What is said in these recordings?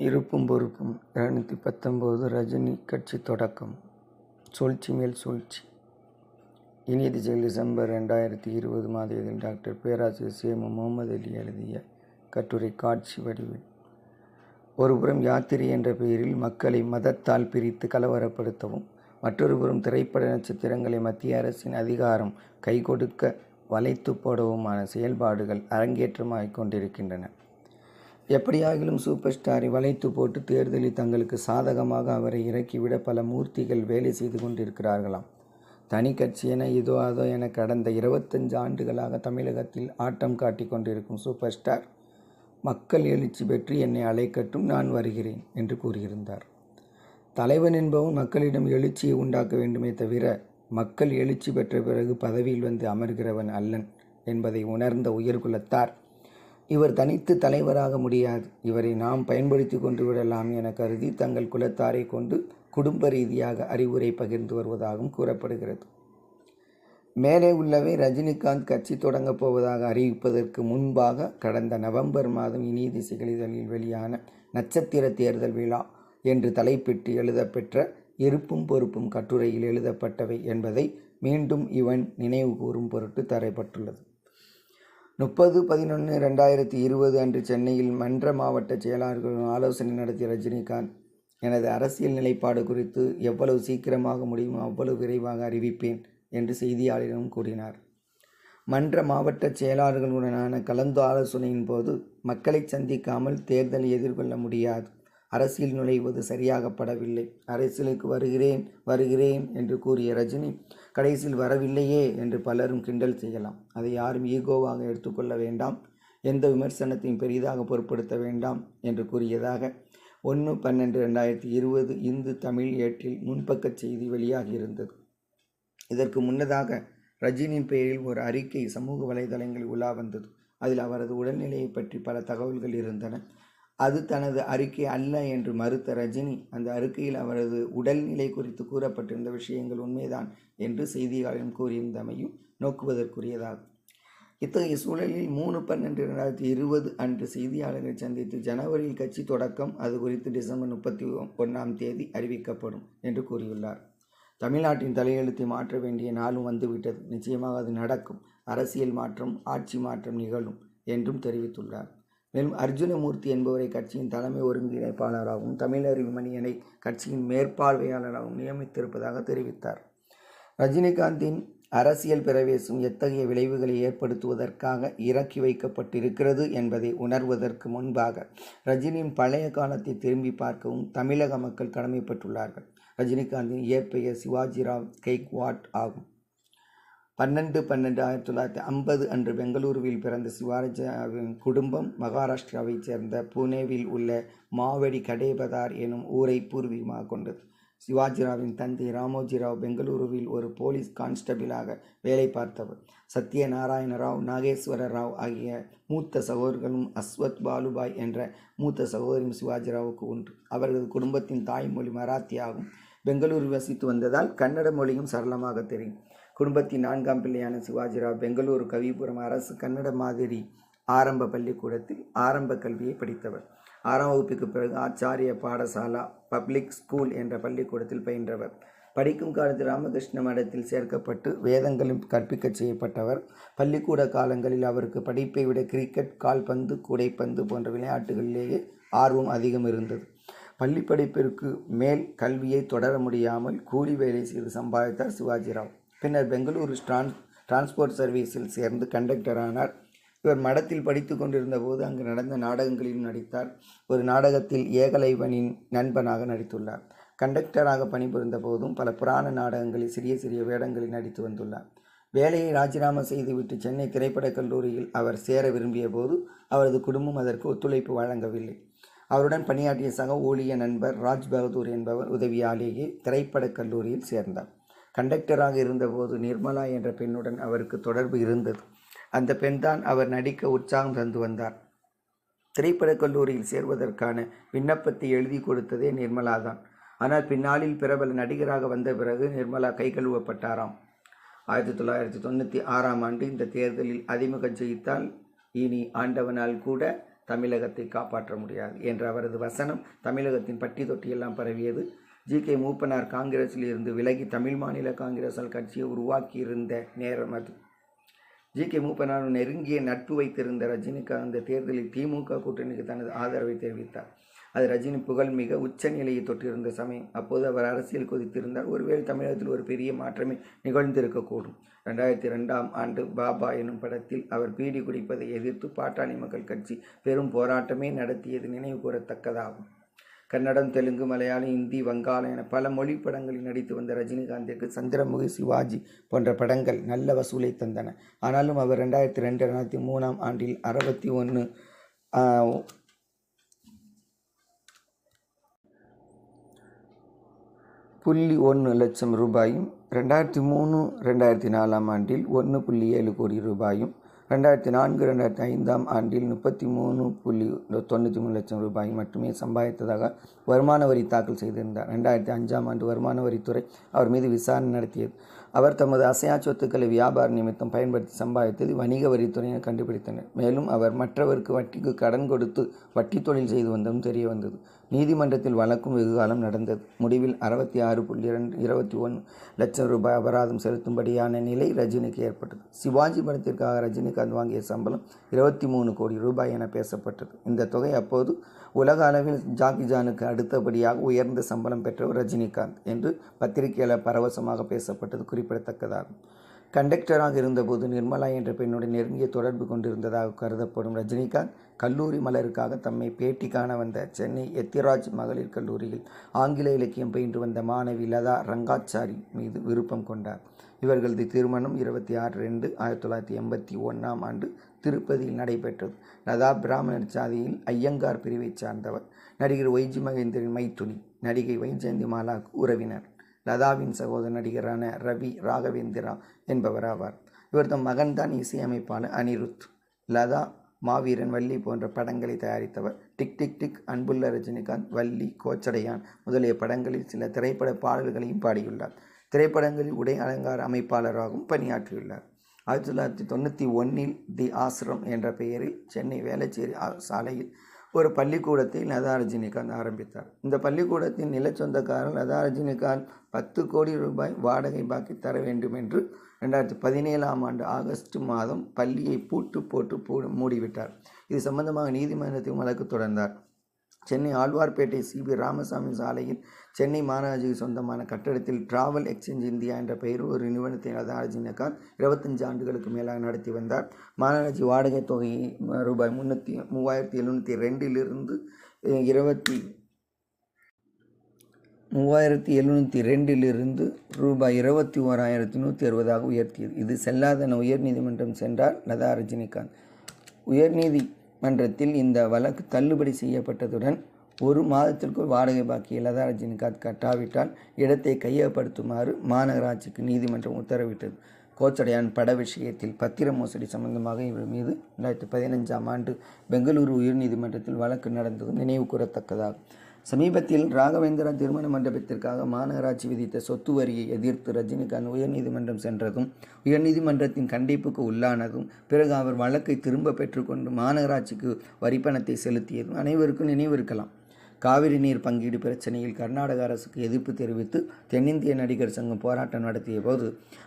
இருப்பும் பொறுப்பும். இரநூத்தி பத்தொம்போது ரஜினி கட்சி தொடக்கம். சூழ்ச்சி மேல் சூழ்ச்சி. இனியது செயல் டிசம்பர் ரெண்டாயிரத்தி இருபது மாதத்தில் டாக்டர் பேராசிரியர் சேமு முகமது அலி எழுதிய கட்டுரை காட்சி வடிவில். ஒருபுறம் யாத்திரை என்ற பெயரில் மக்களை மதத்தால் பிரித்து கலவரப்படுத்தவும் மற்றொருபுறம் திரைப்பட நட்சத்திரங்களை மத்திய அரசின் அதிகாரம் கைகொடுக்க வளைத்து போடவுமான செயல்பாடுகள் அரங்கேற்றமாகிக் கொண்டிருக்கின்றன. எப்படியாகிலும் சூப்பர் ஸ்டாரை வளைத்து போட்டு தேர்தலில் தங்களுக்கு சாதகமாக அவரை இறக்கிவிட பல மூர்த்திகள் வேலை செய்து கொண்டிருக்கிறார்களாம். தனி கட்சி என இதோ அதோ என கடந்த இருபத்தஞ்சு ஆண்டுகளாக தமிழகத்தில் ஆட்டம் காட்டி கொண்டிருக்கும் சூப்பர் ஸ்டார் மக்கள் எழுச்சி பெற்று என்னை அழைக்கட்டும் நான் வருகிறேன் என்று கூறியிருந்தார். தலைவன் என்பவன் மக்களிடம் எழுச்சியை உண்டாக்க வேண்டுமே தவிர மக்கள் எழுச்சி பெற்ற பிறகு பதவியில் வந்து அமர்கிறவன் அல்லன் என்பதை உணர்ந்த உயர்குலத்தார் இவர் தனித்து தலைவராக முடியாது. இவரை நாம் பயன்படுத்தி கொண்டு விடலாம் என கருதி தங்கள் குலத்தாரை கொண்டு குடும்ப ரீதியாக அறிவுரை பகிர்ந்து வருவதாகவும் கூறப்படுகிறது. மேலே உள்ளவை ரஜினிகாந்த் கட்சி தொடங்கப் போவதாக அறிவிப்பதற்கு முன்பாக கடந்த நவம்பர் மாதம் இனிய திசைகள் வெளியான நட்சத்திர தேர்தல் விழா என்று தலைப்பிட்டு எழுதப்பெற்ற இருப்பும் பொறுப்பும் கட்டுரையில் எழுதப்பட்டவை என்பதை மீண்டும் இவன் நினைவு கூறும் பொருட்டு தரப்பட்டுள்ளது. முப்பது பதினொன்று ரெண்டாயிரத்தி இருபது அன்று சென்னையில் மன்ற மாவட்ட செயலாளர்களுடன் ஆலோசனை நடத்திய ரஜினிகாந்த் எனது அரசியல் நிலைப்பாடு குறித்து எவ்வளவு சீக்கிரமாக முடியுமோ அவ்வளவு விரைவாக அறிவிப்பேன் என்று செய்தியாளரிடம் கூறினார். மன்ற மாவட்ட செயலாளர்களுடனான கலந்து ஆலோசனையின் போது மக்களை சந்திக்காமல் தேர்தலை எதிர்கொள்ள முடியாது. அரசியல் நுழைவது சரியாகப்படவில்லை. அரசியலுக்கு வருகிறேன் வருகிறேன் என்று கூறிய ரஜினி கடைசியில் வரவில்லையே என்று பலரும் கிண்டல் செய்யலாம். அதை யாரும் ஈகோவாக எடுத்துக்கொள்ள வேண்டாம். எந்த விமர்சனத்தையும் பெரிதாக பொருட்படுத்த வேண்டாம் என்று கூறியதாக ஒன்று பன்னெண்டு ரெண்டாயிரத்தி இருபது இந்து தமிழ் ஏட்டில் முன்பக்க செய்தி வெளியாகி இருந்தது. இதற்கு முன்னதாக ரஜினியின் பெயரில் ஒரு அறிக்கை சமூக வலைதளங்களில் உலா வந்தது. அதில் அவரது உடல்நிலையை பற்றி பல தகவல்கள் இருந்தன. அது தனது அறிக்கை அல்ல என்று மறுத்த ரஜினி அந்த அறிக்கையில் அவரது உடல்நிலை குறித்து கூறப்பட்டிருந்த விஷயங்கள் உண்மைதான் என்று செய்தியாளர்கள் கூறியிருந்தமையும் நோக்குவதற்குரியதாகும். இத்தகைய சூழலில் மூணு பன்னெண்டு ரெண்டாயிரத்தி இருபது அன்று செய்தியாளர்களை சந்தித்து ஜனவரியில் கட்சி தொடக்கம் அது குறித்து டிசம்பர் முப்பத்தி ஒன்றாம் தேதி அறிவிக்கப்படும் என்று கூறியுள்ளார். தமிழ்நாட்டின் தலையெழுத்தை மாற்ற வேண்டிய நாளும் வந்துவிட்டது. நிச்சயமாக அது நடக்கும். அரசியல் மாற்றம் ஆட்சி மாற்றம் நிகழும் என்றும் தெரிவித்துள்ளார். மேலும் அர்ஜுனமூர்த்தி என்பவரை கட்சியின் தலைமை ஒருங்கிணைப்பாளராகவும் தமிழர் மணியனை கட்சியின் மேற்பார்வையாளராகவும் நியமித்திருப்பதாக தெரிவித்தார். ரஜினிகாந்தின் அரசியல் பிரவேசம் எத்தகைய விளைவுகளை ஏற்படுத்துவதற்காக இறக்கி வைக்கப்பட்டிருக்கிறது என்பதை உணர்வதற்கு முன்பாக ரஜினியின் பழைய காலத்தை திரும்பி பார்க்கவும் தமிழக மக்கள் கடமைப்பட்டுள்ளார்கள். ரஜினிகாந்தின் இயற்பெயர் சிவாஜிராவ் கெய்க்வாட் ஆகும். பன்னெண்டு பன்னெண்டு ஆயிரத்தி தொள்ளாயிரத்தி ஐம்பது அன்று பெங்களூருவில் பிறந்த சிவாஜியாவின் குடும்பம் மகாராஷ்டிராவைச் சேர்ந்த புனேவில் உள்ள மாவடி கடேபதார் எனும் ஊரை பூர்வீகமாக கொண்டது. சிவாஜிராவின் தந்தை ராமோஜிராவ் பெங்களூருவில் ஒரு போலீஸ் கான்ஸ்டபிளாக வேலை பார்த்தவர். சத்யநாராயண ராவ் நாகேஸ்வர ராவ் ஆகிய மூத்த சகோதரர்களும் அஸ்வத் பாலுபாய் என்ற மூத்த சகோதரியும் சிவாஜிராவுக்கு உண்டு. அவரது குடும்பத்தின் தாய்மொழி மராத்தி ஆகும் வசித்து வந்ததால் கன்னட மொழியும் சரளமாக தெரியும். குடும்பத்தின் நான்காம் பிள்ளையான சிவாஜிராவ் பெங்களூரு கவிபுரம் அரசு கன்னட மாதிரி ஆரம்ப பள்ளிக்கூடத்தில் ஆரம்ப கல்வியை படித்தவர். ஆறாம் வகுப்புக்கு பிறகு ஆச்சாரிய பாடசாலா பப்ளிக் ஸ்கூல் என்ற பள்ளிக்கூடத்தில் பயின்றவர். படிக்கும் காலத்தில் ராமகிருஷ்ண மடத்தில் சேர்க்கப்பட்டு வேதங்களும் கற்பிக்க செய்யப்பட்டவர். பள்ளிக்கூட காலங்களில் அவருக்கு படிப்பை விட கிரிக்கெட் கால்பந்து கூடைப்பந்து போன்ற விளையாட்டுகளிலேயே ஆர்வம் அதிகம் இருந்தது. பள்ளி படிப்பிற்கு மேல் கல்வியை தொடர முடியாமல் கூலி வேலை செய்து சம்பாதித்தார் சிவாஜிராவ். பின்னர் பெங்களூரு டிரான்ஸ் டிரான்ஸ்போர்ட் சர்வீஸில் சேர்ந்து கண்டக்டர் ஆனார். இவர் மடத்தில் படித்து கொண்டிருந்த போது அங்கு நடந்த நாடகங்களிலும் நடித்தார். ஒரு நாடகத்தில் ஏகலைவனின் நண்பனாக நடித்துள்ளார். கண்டக்டராக பணிபுரிந்த போதும் பல புராண நாடகங்களில் சிறிய சிறிய வேடங்களில் நடித்து வந்துள்ளார். வேலையை ராஜினாமா செய்துவிட்டு சென்னை திரைப்படக் கல்லூரியில் அவர் சேர விரும்பிய போது அவரது குடும்பம் அதற்கு ஒத்துழைப்பு வழங்கவில்லை. அவருடன் பணியாற்றிய சக ஊழிய நண்பர் ராஜ் பகதூர் என்பவர் உதவியாலேயே திரைப்படக் கல்லூரியில் சேர்ந்தார். கண்டக்டராக இருந்தபோது நிர்மலா என்ற பெண்ணுடன் அவருக்கு தொடர்பு இருந்தது. அந்த பெண்தான் அவர் நடிக்க உற்சாகம் தந்து வந்தார். திரைப்படக் கல்லூரியில் சேர்வதற்கான விண்ணப்பத்தை எழுதி கொடுத்ததே நிர்மலா தான் ஆனால் பின்னாளில் பிரபல நடிகராக வந்த பிறகு நிர்மலா கை கழுவப்பட்டாராம். ஆயிரத்தி தொள்ளாயிரத்தி தொண்ணூற்றி ஆறாம் ஆண்டு இந்த தேர்தலில் அறிமுகம் ஜெயித்தால் இனி ஆண்டவனால் கூட தமிழகத்தை காப்பாற்ற முடியாது என்ற அவரது வசனம் தமிழகத்தின் பட்டி தொட்டியெல்லாம் பரவியது. ஜி கே மூப்பனார் காங்கிரஸில் இருந்து விலகி தமிழ் மாநில காங்கிரஸால் கட்சியை உருவாக்கியிருந்த நேரம் அது. ஜி கே மூப்பனார் நெருங்கிய நட்பு வைத்திருந்த ரஜினிகாந்த் அந்த தேர்தலில் திமுக கூட்டணிக்கு தனது ஆதரவை தெரிவித்தார். அது ரஜினி புகழ் மிக உச்ச நிலையை தொட்டிருந்த சமயம். அப்போது அவர் அரசியல் கொதித்திருந்தார். ஒருவேளை தமிழகத்தில் ஒரு பெரிய மாற்றமே நிகழ்ந்திருக்கக்கூடும். ரெண்டாயிரத்தி ரெண்டாம் ஆண்டு பாபா எனும் படத்தில் அவர் பீடி குடிப்பதை எதிர்த்து பாட்டாளி மக்கள் கட்சி பெரும் போராட்டமே நடத்தியது நினைவு கூறத்தக்கதாகும் கன்னடம் தெலுங்கு மலையாளம் இந்தி வங்காளம் என பல மொழி படங்களில் நடித்து வந்த ரஜினிகாந்திற்கு சந்திரமுகி சிவாஜி போன்ற படங்கள் நல்ல வசூலை தந்தன. ஆனாலும் அவர் ரெண்டாயிரத்தி ரெண்டு ரெண்டாயிரத்தி மூணாம் ஆண்டில் அறுபத்தி ஒன்று புள்ளி ஒன்று லட்சம் ரூபாயும் ரெண்டாயிரத்தி மூணு ரெண்டாயிரத்தி நாலாம் ஆண்டில் ஒன்று புள்ளி ஏழு கோடி ரூபாயும் ரெண்டாயிரத்தி நான்கு ரெண்டாயிரத்தி ஐந்தாம் ஆண்டில் முப்பத்தி மூணு புள்ளி தொண்ணூற்றி மூணு லட்சம் ரூபாய் மட்டுமே சம்பாதித்ததாக வருமான வரி தாக்கல் செய்திருந்தார். ரெண்டாயிரத்தி அஞ்சாம் ஆண்டு வருமான வரித்துறை அவர் மீது விசாரணை நடத்தியது. அவர் தமது அசையா சொத்துக்களை வியாபார நிமித்தம் பயன்படுத்தி சம்பாதித்தது வணிக வரித்துறையினர் கண்டுபிடித்தனர். மேலும் அவர் மற்றவருக்கு வட்டிக்கு கடன் கொடுத்து வட்டி தொழில் செய்து வந்ததும் தெரிய வந்தது. நீதிமன்றத்தில் வழக்கும் வெகுகாலம் நடந்தது. முடிவில் அறுபத்தி ஆறு புள்ளி இரண்டு இருபத்தி ஒன்று லட்சம் ரூபாய் அபராதம் செலுத்தும்படியான நிலை ரஜினிக்கு ஏற்பட்டது. சிவாஜி படத்திற்காக ரஜினிகாந்த் வாங்கிய சம்பளம் இருபத்தி மூணு கோடி ரூபாய் என பேசப்பட்டது. இந்த தொகை அப்போது உலக அளவில் ஜாக்கி ஜானுக்கு அடுத்தபடியாக உயர்ந்த சம்பளம் பெற்றவர் ரஜினிகாந்த் என்று பத்திரிகையாளர் பரவசமாக பேசப்பட்டது குறிப்பிடத்தக்கதாகும். கண்டக்டராக இருந்தபோது நிர்மலா என்ற பெண்ணுடன் நெருங்கிய தொடர்பு கொண்டிருந்ததாக கருதப்படும் ரஜினிகாந்த் கல்லூரி மலருக்காக தம்மை பேட்டி காண வந்த சென்னை எத்திராஜ் மகளிர் கல்லூரியில் ஆங்கில இலக்கியம் பயின்று வந்த மாணவி லதா ரங்காச்சாரி மீது விருப்பம் கொண்டார். இவர்களது திருமணம் இருபத்தி ஆறு ரெண்டு ஆயிரத்தி தொள்ளாயிரத்தி எண்பத்தி ஒன்றாம் ஆண்டு திருப்பதியில் நடைபெற்றது. லதா பிராமணர் சாதியில் ஐயங்கார் பிரிவைச் சார்ந்தவர். நடிகர் ஒய்ஜி மகேந்திரன் மைத்துனி நடிகை வைஜெயந்தி மாலாக்கு உறவினர். லதாவின் சகோதர நடிகரான ரவி ராகவேந்திரா என்பவர் ஆவார். இவர் தம் மகன்தான் இசையமைப்பாளர் அனிருத். லதா மாவீரன் வள்ளி போன்ற படங்களை தயாரித்தவர். டிக் டிக் டிக் அன்புள்ள ரஜினிகாந்த் வள்ளி கோச்சடையான் முதலிய படங்களில் சில திரைப்பட பாடல்களையும் பாடியுள்ளார். திரைப்படங்களில் உடை அலங்கார அமைப்பாளராகவும் பணியாற்றியுள்ளார். ஆயிரத்தி தொள்ளாயிரத்தி தொண்ணூற்றி ஒன்றில் தி ஆசிரம் என்ற பெயரில் சென்னை வேளச்சேரி சாலையில் ஒரு பள்ளிக்கூடத்தை லதா ரஜினிகாந்த் ஆரம்பித்தார். இந்த பள்ளிக்கூடத்தின் நிலச்சொந்தக்காரன் லதா ரஜினிகாந்த் பத்து கோடி ரூபாய் வாடகை பாக்கி தர வேண்டும் என்று ரெண்டாயிரத்தி பதினேழாம் ஆண்டு ஆகஸ்ட் மாதம் பள்ளியை பூட்டு போட்டு பூ மூடிவிட்டார். இது சம்பந்தமாக நீதிமன்றத்தில் வழக்கு தொடர்ந்தார். சென்னை ஆழ்வார்பேட்டை சிபி ராமசாமி சாலையில் சென்னை மாநகராட்சிக்கு சொந்தமான கட்டடத்தில் டிராவல் எக்ஸ்சேஞ்ச் இந்தியா என்ற பெயரில் ஒரு நிறுவனத்தை லதா இருபத்தஞ்சு ஆண்டுகளுக்கு மேலாக நடத்தி வந்தார். மாநகராட்சி வாடகை தொகையை ரூபாய் முந்நூற்றி மூவாயிரத்தி எழுநூற்றி ரெண்டிலிருந்து இருபத்தி மூவாயிரத்தி எழுநூற்றி ரெண்டிலிருந்து ரூபாய் இருபத்தி ஓராயிரத்தி நூற்றி அறுபதாக உயர்த்தியது. இது செல்லாதன உயர்நீதிமன்றம் சென்றார் லதா ரஜினிகாந்த். உயர்நீதிமன்றத்தில் இந்த வழக்கு தள்ளுபடி செய்யப்பட்டதுடன் ஒரு மாதத்திற்குள் வாடகை பாக்கி லதா ரஜினிகாந்த் கட்டாவிட்டால் இடத்தை கையகப்படுத்துமாறு மாநகராட்சிக்கு நீதிமன்றம் உத்தரவிட்டது. கோச்சடையான் பட விஷயத்தில் பத்திர மோசடி சம்பந்தமாக இவர் மீது ரெண்டாயிரத்தி பதினஞ்சாம் ஆண்டு பெங்களூரு உயர்நீதிமன்றத்தில் வழக்கு நடந்தது நினைவு கூறத்தக்கதாகும். சமீபத்தில் ராகவேந்திரா திருமண மண்டபத்திற்காக மாநகராட்சி விதித்த சொத்து வரியை எதிர்த்து ரஜினிகாந்த் உயர்நீதிமன்றம் சென்றதும் உயர்நீதிமன்றத்தின் கண்டிப்புக்கு உள்ளானதும் பிறகு அவர் வழக்கை திரும்ப பெற்றுக்கொண்டு மாநகராட்சிக்கு வரிப்பணத்தை செலுத்தியதும் அனைவருக்கும் நினைவிருக்கலாம். காவிரி நீர் பங்கீடு பிரச்சனையில் கர்நாடக அரசுக்கு எதிர்ப்பு தெரிவித்து தென்னிந்திய நடிகர் சங்கம் போராட்டம் நடத்திய போது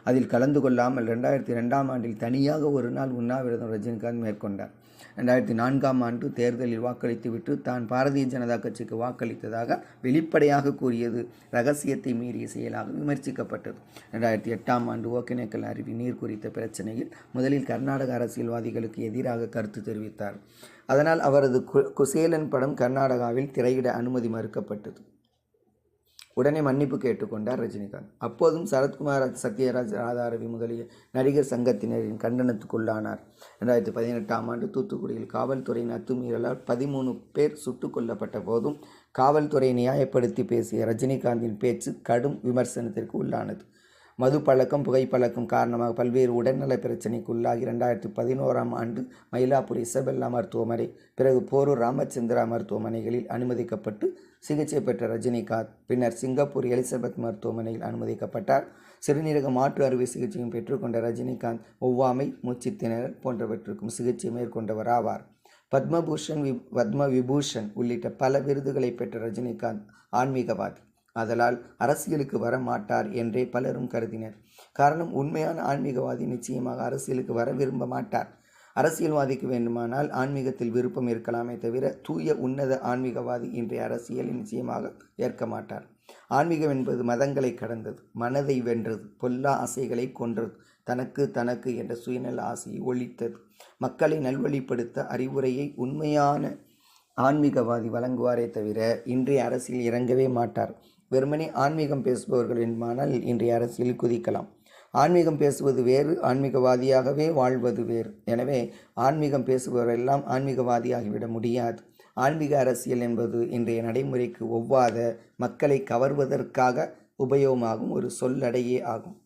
அதில் கலந்து கொள்ளாமல் ரெண்டாயிரத்தி ரெண்டாம் ஆண்டில் தனியாக ஒரு நாள் உண்ணாவிரதம் ரஜினிகாந்த் மேற்கொண்டார். ரெண்டாயிரத்தி நான்காம் ஆண்டு தேர்தலில் வாக்களித்துவிட்டு தான் பாரதிய ஜனதா கட்சிக்கு வாக்களித்ததாக வெளிப்படையாக கூறியது. ரகசியத்தை மீறிய செயலாக விமர்சிக்கப்பட்டது. ரெண்டாயிரத்தி எட்டாம் ஆண்டு ஒகேனக்கல் அருவி நீர் குறித்த பிரச்சனையில் முதலில் கர்நாடக அரசியல்வாதிகளுக்கு எதிராக கருத்து தெரிவித்தார். அதனால் அவரது குசேலன் படம் கர்நாடகாவில் திரையிட அனுமதி மறுக்கப்பட்டது. உடனே மன்னிப்பு கேட்டுக்கொண்டார் ரஜினிகாந்த். அப்போதும் சரத்குமார் சத்யராஜ் ராதாரவி முதலிய நடிகர் சங்கத்தினரின் கண்டனத்துக்குள்ளானார். ரெண்டாயிரத்தி பதினெட்டாம் ஆண்டு தூத்துக்குடியில் காவல்துறையின் அத்துமீறலால் பதிமூணு பேர் சுட்டுக் கொல்லப்பட்ட போதும் காவல்துறையை நியாயப்படுத்தி பேசிய ரஜினிகாந்தின் பேச்சு கடும் விமர்சனத்திற்கு உள்ளானது. மது பழக்கம் புகைப்பழக்கம் காரணமாக பல்வேறு உடல்நல பிரச்சினைக்கு உள்ளாகி ரெண்டாயிரத்தி பதினோராம் ஆண்டு மயிலாப்பூர் இசபெல்லா மருத்துவமனை பிறகு போரூர் ராமச்சந்திரா மருத்துவமனைகளில் அனுமதிக்கப்பட்டு சிகிச்சை பெற்ற ரஜினிகாந்த் பின்னர் சிங்கப்பூர் எலிசபெத் மருத்துவமனையில் அனுமதிக்கப்பட்டார். சிறுநீரக மாற்று அறுவை சிகிச்சையும் பெற்றுக்கொண்ட ரஜினிகாந்த் ஒவ்வாமை மூச்சுத்திணறல் போன்றவற்றுக்கும் சிகிச்சை மேற்கொண்டவர் ஆவார் பத்மபூஷன் வி பத்ம விபூஷன் உள்ளிட்ட பல விருதுகளை பெற்ற ரஜினிகாந்த் ஆன்மீகவாதி. ஆதலால் அரசியலுக்கு வர மாட்டார் என்றே பலரும் கருதினர். காரணம் உண்மையான ஆன்மீகவாதி நிச்சயமாக அரசியலுக்கு வர விரும்ப மாட்டார். அரசியல்வாதிக்கு வேண்டுமானால் ஆன்மீகத்தில் விருப்பம் இருக்கலாமே தவிர தூய உன்னத ஆன்மீகவாதி இன்றைய அரசியலில் நிச்சயமாக ஏற்க மாட்டார். ஆன்மீகம் என்பது மதங்களை கடந்தது மனதை வென்றது பொல்லா ஆசைகளை கொன்றது தனக்கு தனக்கு என்ற சுயநல ஆசையை ஒழித்தது. மக்களை நல்வழிப்படுத்த அறிவுரையை உண்மையான ஆன்மீகவாதி வழங்குவாரே தவிர இன்றைய அரசியல் இறங்கவே மாட்டார். வெறுமனே ஆன்மீகம் பேசுபவர்கள் என்பானால் இன்றைய அரசியலில் குதிக்கலாம். ஆன்மீகம் பேசுவது வேறு ஆன்மீகவாதியாகவே வாழ்வது வேறு. எனவே ஆன்மீகம் பேசுபவரெல்லாம் ஆன்மீகவாதியாகிவிட முடியாது. ஆன்மீக அரசியல் என்பது இன்றைய நடைமுறைக்கு ஒவ்வாத மக்களை கவர்வதற்காக உபயோகமாகும் ஒரு சொல்லடையே ஆகும்.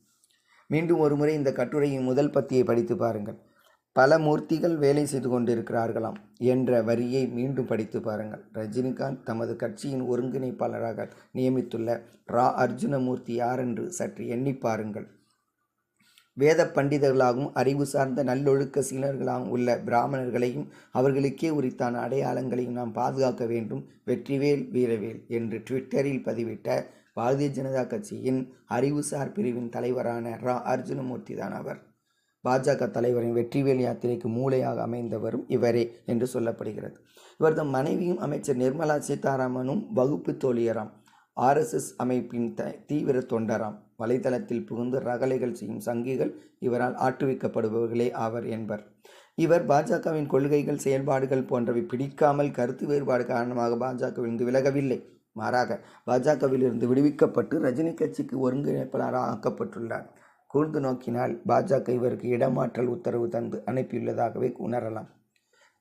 மீண்டும் ஒருமுறை இந்த கட்டுரையின் முதல் பத்தியை படித்து பாருங்கள். பல மூர்த்திகள் வேலை செய்து கொண்டிருக்கிறார்களாம் என்ற வரியை மீண்டும் படித்து பாருங்கள். ரஜினிகாந்த் தமது கட்சியின் ஒருங்கிணைப்பாளராக நியமித்துள்ள ரா. அர்ஜுனமூர்த்தி யார் என்று சற்று எண்ணி பாருங்கள். வேத பண்டிதர்களாகவும் அறிவு சார்ந்த நல்லொழுக்க சீலர்களாகவும் உள்ள பிராமணர்களையும் அவர்களுக்கே உரித்தான அடையாளங்களையும் நாம் பாதுகாக்க வேண்டும். வெற்றிவேல் வீரவேல் என்று ட்விட்டரில் பதிவிட்ட பாரதிய ஜனதா கட்சியின் அறிவுசார் பிரிவின் தலைவரான ரா. அர்ஜுனமூர்த்தி தான் அவர். பாஜக தலைவரின் வெற்றிவேல் யாத்திரைக்கு மூளையாக அமைந்தவரும் இவரே என்று சொல்லப்படுகிறது. இவரது மனைவியும் அமைச்சர் நிர்மலா சீதாராமனும் வகுப்பு தோழியராம். ஆர்எஸ்எஸ் அமைப்பின் த தீவிர தொண்டராம். வலைதளத்தில் புகுந்து ரகலைகள் செய்யும் சங்கிகள் இவரால் ஆட்டுவிக்கப்படுபவர்களே ஆவர் என்பர். இவர் பாஜகவின் கொள்கைகள் செயல்பாடுகள் போன்றவை பிடிக்காமல் கருத்து வேறுபாடு காரணமாக பாஜகவிலிருந்து விலகவில்லை. மாறாக பாஜகவிலிருந்து விடுவிக்கப்பட்டு ரஜினி கட்சிக்கு ஒருங்கிணைப்பாளராக ஆக்கப்பட்டுள்ளார். கூர்ந்து நோக்கினால் பாஜக இவருக்கு இடமாற்றல் உத்தரவு தந்து அனுப்பியுள்ளதாகவே உணரலாம்.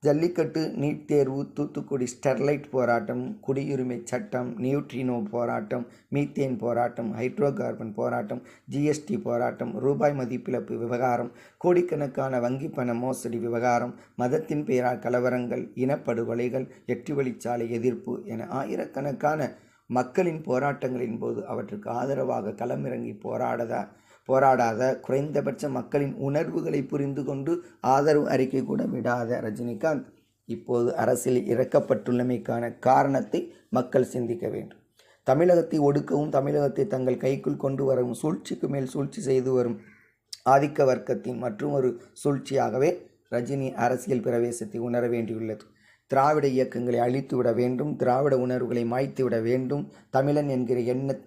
ஜல்லிக்கட்டு நீட் தேர்வு தூத்துக்குடி ஸ்டெர்லைட் போராட்டம் குடியுரிமை சட்டம் நியூட்ரினோ போராட்டம் மீத்தேன் போராட்டம் ஹைட்ரோ கார்பன் போராட்டம் ஜிஎஸ்டி போராட்டம் ரூபாய் மதிப்பிழப்பு விவகாரம் கோடிக்கணக்கான வங்கி பண மோசடி விவகாரம் மதத்தின் பெயரால் கலவரங்கள் இனப்படுகொலைகள் எட்டு வழிச்சாலை எதிர்ப்பு என ஆயிரக்கணக்கான மக்களின் போராட்டங்களின் போது அவற்றுக்கு ஆதரவாக களமிறங்கி போராடதா போராடாத குறைந்தபட்ச மக்களின் உணர்வுகளை புரிந்து கொண்டு ஆதரவு அறிக்கை கூட விடாத ரஜினிகாந்த் இப்போது அரசியலில் இறக்கப்பட்டுள்ளமைக்கான காரணத்தை மக்கள் சிந்திக்க வேண்டும். தமிழகத்தை ஒடுக்கவும் தமிழகத்தை தங்கள் கைக்குள் கொண்டு வரவும் சூழ்ச்சிக்கு மேல் சூழ்ச்சி செய்து வரும் ஆதிக்க வர்க்கத்தின் மற்றும் ஒரு சூழ்ச்சியாகவே ரஜினி அரசியல் பிரவேசத்தை உணர வேண்டியுள்ளது. திராவிட இயக்கங்களை அழித்துவிட வேண்டும் திராவிட உணர்வுகளை மாய்த்துவிட வேண்டும் தமிழன் என்கிற எண்ண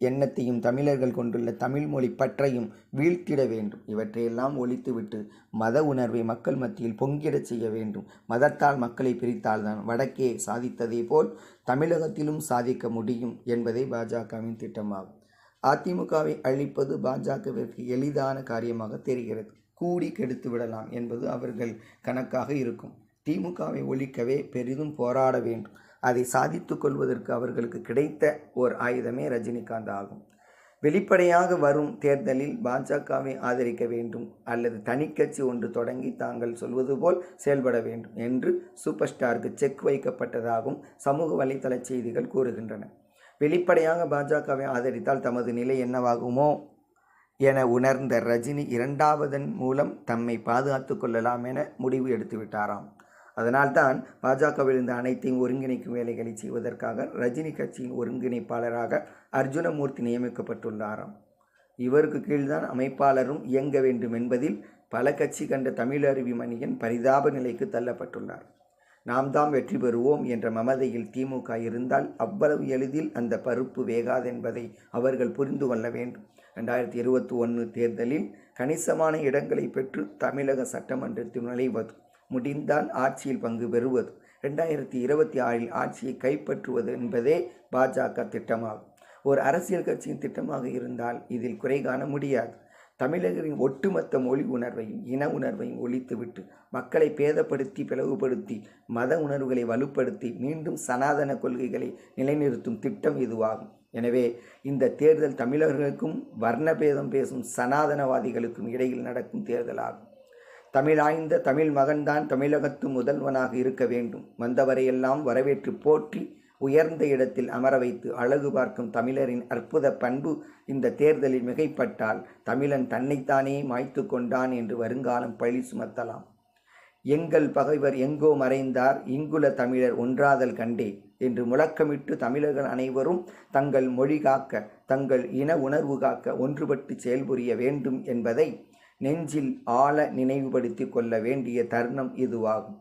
எண்ணத்தையும் தமிழர்கள் கொண்டுள்ள தமிழ் மொழி பற்றையும் வீழ்த்திட வேண்டும். இவற்றையெல்லாம் ஒழித்துவிட்டு மத உணர்வை மக்கள் மத்தியில் பொங்கிடச் செய்ய வேண்டும். மதத்தால் மக்களை பிரித்தால்தான் வடக்கே சாதித்ததே போல் தமிழகத்திலும் சாதிக்க முடியும் என்பதே பாஜகவின் திட்டமாகும். அதிமுகவை அழிப்பது பாஜகவிற்கு எளிதான காரியமாக தெரிகிறது. கூடி கெடுத்து விடலாம் என்பது அவர்கள் கணக்காக இருக்கும். திமுகவை ஒழிக்கவே பெரிதும் போராட வேண்டும். அதை சாதித்து கொள்வதற்கு அவர்களுக்கு கிடைத்த ஓர் ஆயுதமே ரஜினிகாந்த் ஆகும். வெளிப்படையாக வரும் தேர்தலில் பாஜகவை ஆதரிக்க வேண்டும் அல்லது தனிக்கட்சி ஒன்று தொடங்கி தாங்கள் சொல்வது போல் செயல்பட வேண்டும் என்று சூப்பர் ஸ்டாருக்கு செக் வைக்கப்பட்டதாகவும் சமூக வலைதள செய்திகள் கூறுகின்றன. வெளிப்படையாக பாஜகவை ஆதரித்தால் தமது நிலை என்னவாகுமோ என உணர்ந்த ரஜினி இரண்டாவதன் மூலம் தம்மை பாதுகாத்து கொள்ளலாம் என முடிவு எடுத்துவிட்டாராம். அதனால்தான் பாஜகவில் இருந்த அனைத்தையும் ஒருங்கிணைக்கும் வேலைகளை செய்வதற்காக ரஜினி கட்சியின் ஒருங்கிணைப்பாளராக அர்ஜுனமூர்த்தி நியமிக்கப்பட்டுள்ளாராம். இவருக்கு கீழ்தான் அமைப்பாளரும் இயங்க வேண்டும் என்பதில் பல கட்சி கண்ட தமிழருவி மணியன் பரிதாப நிலைக்கு தள்ளப்பட்டுள்ளார். நாம் தாம் வெற்றி பெறுவோம் என்ற மமதையில் திமுக இருந்தால் அவ்வளவு எளிதில் அந்த பருப்பு வேகாதென்பதை அவர்கள் புரிந்து கொள்ள வேண்டும். ரெண்டாயிரத்தி இருபத்தி ஒன்று தேர்தலில் கணிசமான இடங்களை பெற்று தமிழக சட்டமன்றத்தில் நுழைவது முடிந்தால் ஆட்சியில் பங்கு பெறுவது. ரெண்டாயிரத்தி இருபத்தி ஆறில் ஆட்சியை கைப்பற்றுவது என்பதே பாஜக திட்டமாகும். ஒரு அரசியல் கட்சியின் திட்டமாக இருந்தால் இதில் குறை காண முடியாது. தமிழர்களின் ஒட்டுமொத்த மொழி உணர்வையும் இன உணர்வையும் ஒழித்துவிட்டு மக்களை பேதப்படுத்தி பிளவுபடுத்தி மத உணர்வுகளை வலுப்படுத்தி மீண்டும் சனாதன கொள்கைகளை நிலைநிறுத்தும் திட்டம் இதுவாகும். எனவே இந்த தேர்தல் தமிழர்களுக்கும் வர்ணபேதம் பேசும் சனாதனவாதிகளுக்கும் இடையில் நடக்கும் தேர்தலாகும். தமிழாய்ந்த தமிழ் மகன்தான் தமிழகத்து முதல்வனாக இருக்க வேண்டும். வந்தவரையெல்லாம் வரவேற்று போற்றி உயர்ந்த இடத்தில் அமர வைத்து அழகு பார்க்கும் தமிழரின் அற்புத பண்பு இந்த தேர்தலில் மிகைப்பட்டால் தமிழன் தன்னைத்தானே மாய்த்து கொண்டான் என்று வருங்காலம் பழி சுமத்தலாம். எங்கள் பகைவர் எங்கோ மறைந்தார் இங்குல தமிழர் ஒன்றாதல் கண்டே என்று முழக்கமிட்டு தமிழர்கள் அனைவரும் தங்கள் மொழி காக்க தங்கள் இன உணர்வு காக்க ஒன்றுபட்டு செயல்புரிய வேண்டும் என்பதை நெஞ்சில் ஆழ நினைவுபடுத்திக் கொள்ள வேண்டிய தருணம் இதுவாகும்.